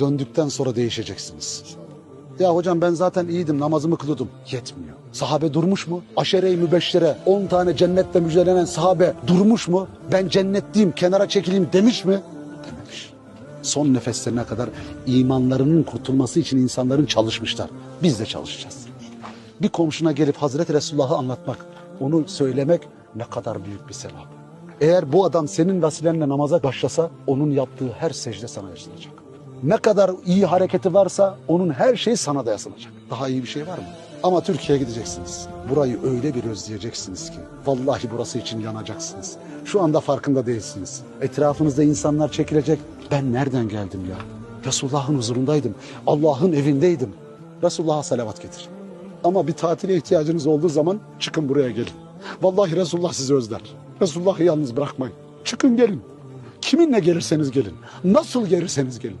döndükten sonra değişeceksiniz. Ya hocam ben zaten iyiydim namazımı kılıyordum. Yetmiyor. Sahabe durmuş mu? Aşere-i mübeşşere 10 tane cennetle müjdelenen sahabe durmuş mu? Ben cennetliyim kenara çekileyim demiş mi? Dememiş. Son nefeslerine kadar imanlarının kurtulması için insanların çalışmışlar. Biz de çalışacağız. Bir komşuna gelip Hazreti Resulullah'ı anlatmak, onu söylemek ne kadar büyük bir sevap. Eğer bu adam senin vasilenle namaza başlasa onun yaptığı her secde sana yazılacak. Ne kadar iyi hareketi varsa onun her şeyi sana da yazılacak. Daha iyi bir şey var mı? Ama Türkiye'ye gideceksiniz. Burayı öyle bir özleyeceksiniz ki. Vallahi burası için yanacaksınız. Şu anda farkında değilsiniz. Etrafınızda insanlar çekilecek. Ben nereden geldim ya? Resulullah'ın huzurundaydım. Allah'ın evindeydim. Resulullah'a salavat getir. Ama bir tatile ihtiyacınız olduğu zaman çıkın buraya gelin. Vallahi Resulullah sizi özler. Resulullah'ı yalnız bırakmayın. Çıkın gelin. Kiminle gelirseniz gelin. Nasıl gelirseniz gelin.